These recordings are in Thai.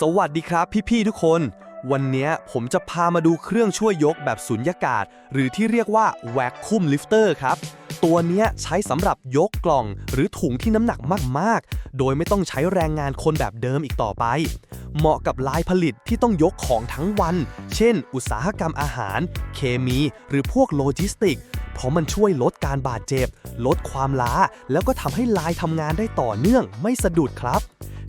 สวัสดีครับพี่ๆทุกคน วันนี้ผมจะพามาดูเครื่องช่วยยกแบบสุญญากาศ หรือที่เรียกว่า Vacuum Lifter ครับ ตัวนี้ใช้สำหรับยกกล่องหรือถุงที่น้ำหนักมากๆ โดยไม่ต้องใช้แรงงานคนแบบเดิมอีกต่อไป เหมาะกับลายผลิตที่ต้องยกของทั้งวัน เช่น อุตสาหกรรมอาหาร เคมี หรือพวกโลจิสติก เพราะมันช่วยลดการบาดเจ็บ ลดความล้า แล้วก็ทำให้ลายทำงานได้ต่อเนื่องไม่สะดุดครับ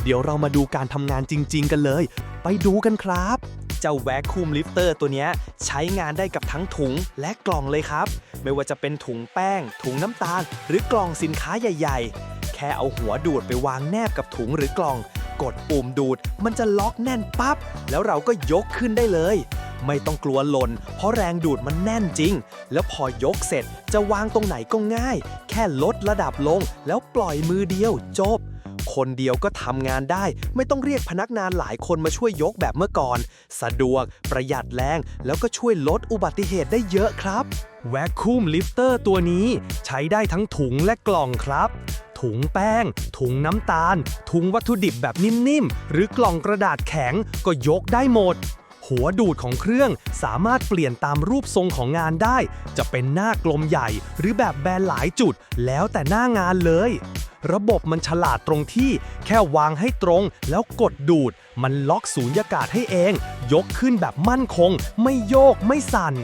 เดี๋ยวเรามาดูการทำงานจริง ๆ กันเลย ไปดูกันครับ เจ้าแวคคูมลิฟเตอร์ตัวนี้ใช้งานได้กับทั้งถุงและกล่องเลยครับ ไม่ว่าจะเป็นถุงแป้ง ถุงน้ำตาล หรือกล่องสินค้าใหญ่ ๆ แค่เอาหัวดูดไปวางแนบกับถุงหรือกล่อง กดปุ่มดูด มันจะล็อกแน่นปั๊บแล้วเราก็ยกขึ้นได้เลยไม่ต้องกลัวหล่น เพราะแรงดูดมันแน่นจริง แล้วพอยกเสร็จจะวางตรงไหนก็ง่าย แค่ลดระดับลง แล้วปล่อยมือเดียวจบ คนเดียวก็ทำงานได้ ไม่ต้องเรียกพนักงานหลายคนมาช่วยยกแบบเมื่อก่อน สะดวก ประหยัดแรง แล้วก็ช่วยลดอุบัติเหตุได้เยอะครับ Vacuum Lifter ตัวนี้ ใช้ได้ทั้งถุงและกล่องครับ ถุงแป้ง ถุงน้ำตาล ถุงวัตถุดิบแบบนิ่มๆ หรือกล่องกระดาษแข็งก็ยกได้หมด หัวดูดของเครื่องสามารถเปลี่ยนตามรูปทรงของงานได้ จะเป็นหน้ากลมใหญ่หรือแบบแบนหลายจุด แล้วแต่หน้างานเลย ระบบมันฉลาดตรงที่ แค่วางให้ตรงแล้วกดดูด มันล็อกสูญญากาศให้เอง ยกขึ้นแบบมั่นคง ไม่โยกไม่สั่น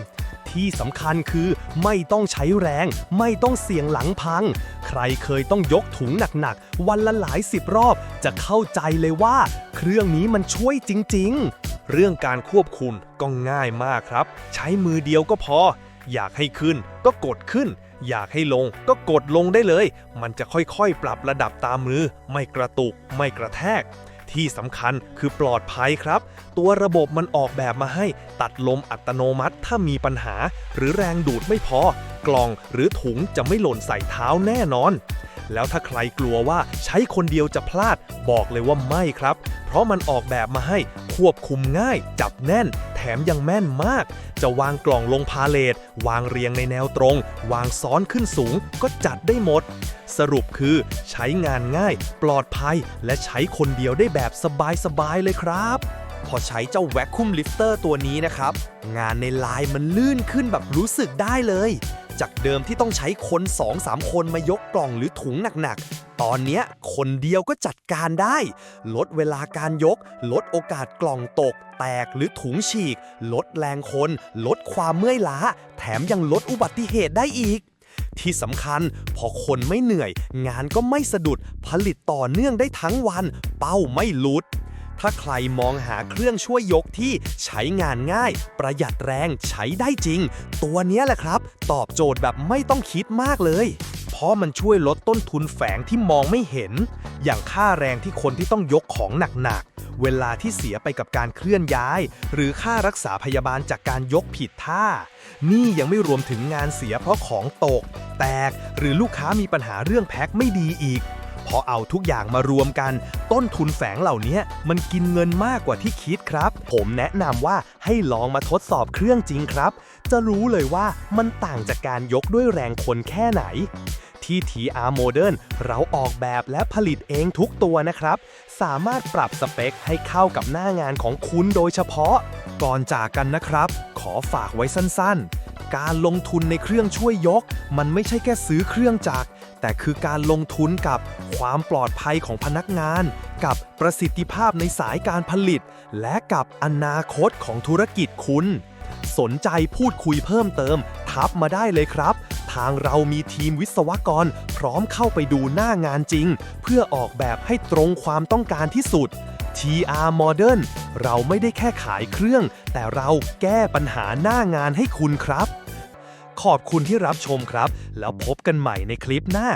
ที่สำคัญคือไม่ต้องใช้แรง ไม่ต้องเสี่ยงหลังพัง ใครเคยต้องยกถุงหนักๆ วันละหลายสิบรอบ จะเข้าใจเลยว่า เครื่องนี้มันช่วยจริงๆ เรื่องการควบคุมก็ง่ายมากครับ ใช้มือเดียวก็พอ อยากให้ขึ้นก็กดขึ้น อยากให้ลงก็กดลงได้เลย มันจะค่อยๆ ปรับระดับตามมือ ไม่กระตุก ไม่กระแทก ที่สำคัญคือปลอดภัยครับ ตัวระบบมันออกแบบมาให้ตัดลมอัตโนมัติถ้ามีปัญหา หรือแรงดูดไม่พอ กล่องหรือถุงจะไม่หล่นใส่เท้าแน่นอน แล้วถ้าใครกลัวว่าใช้คนเดียวจะพลาดบอกเลยว่าไม่ครับ เพราะมันออกแบบมาให้ควบคุมง่าย จับแน่น แถมยังแม่นมาก จะวางกล่องลงพาเลทวางเรียงในแนวตรง วางซ้อนขึ้นสูง ก็จัดได้หมด สรุปคือใช้งานง่าย ปลอดภัย และใช้คนเดียวได้แบบสบายๆเลยครับพอใช้เจ้า Vacuum Lifter ตัวนี้นะครับ งานในไลน์มันลื่นขึ้นแบบรู้สึกได้เลย จากเดิมที่ต้องใช้คน2-3คนมายกกล่องหรือถุงหนักๆ ตอนนี้คนเดียวก็จัดการได้ ลดเวลาการยก ลดโอกาสกล่องตก แตกหรือถุงฉีก ลดแรงคน ลดความเมื่อยล้า แถมยังลดอุบัติเหตุได้อีกที่สำคัญพอคนไม่เหนื่อย งานก็ไม่สะดุดผลิตต่อเนื่องได้ทั้งวัน เป้าไม่หลุด ถ้าใครมองหาเครื่องช่วยยกที่ใช้งานง่าย ประหยัดแรงใช้ได้จริง ตัวนี้แหละครับ ตอบโจทย์แบบไม่ต้องคิดมากเลย เพราะมันช่วยลดต้นทุนแฝงที่มองไม่เห็น อย่างค่าแรงที่คนที่ต้องยกของหนักๆ เวลาที่เสียไปกับการเคลื่อนย้าย หรือค่ารักษาพยาบาลจากการยกผิดท่า นี่ยังไม่รวมถึงงานเสียเพราะของตก แตกหรือลูกค้ามีปัญหาเรื่องแพ็คไม่ดีอีก พอเอาทุกอย่างมารวมกัน ต้นทุนแฝงเหล่านี้มันกินเงินมากกว่าที่คิดครับ ผมแนะนำว่าให้ลองมาทดสอบเครื่องจริงครับ จะรู้เลยว่ามันต่างจากการยกด้วยแรงคนแค่ไหนที่ TR Modern เราออกแบบและผลิตเองทุกตัวนะครับ สามารถปรับสเปคให้เข้ากับหน้างานของคุณโดยเฉพาะ ก่อนจากกันนะครับ ขอฝากไว้สั้นๆ การลงทุนในเครื่องช่วยยก มันไม่ใช่แค่ซื้อเครื่องจักร แต่คือการลงทุนกับความปลอดภัยของพนักงาน กับประสิทธิภาพในสายการผลิต และกับอนาคตของธุรกิจคุณ สนใจพูดคุยเพิ่มเติม ทับมาได้เลยครับ ทางเรามีทีมวิศวกร พร้อมเข้าไปดูหน้างานจริง เพื่อออกแบบให้ตรงความต้องการที่สุด TR Modern เราไม่ได้แค่ขายเครื่อง แต่เราแก้ปัญหาหน้างานให้คุณครับ ขอบคุณที่รับชมครับ แล้วพบกันใหม่ในคลิปหน้า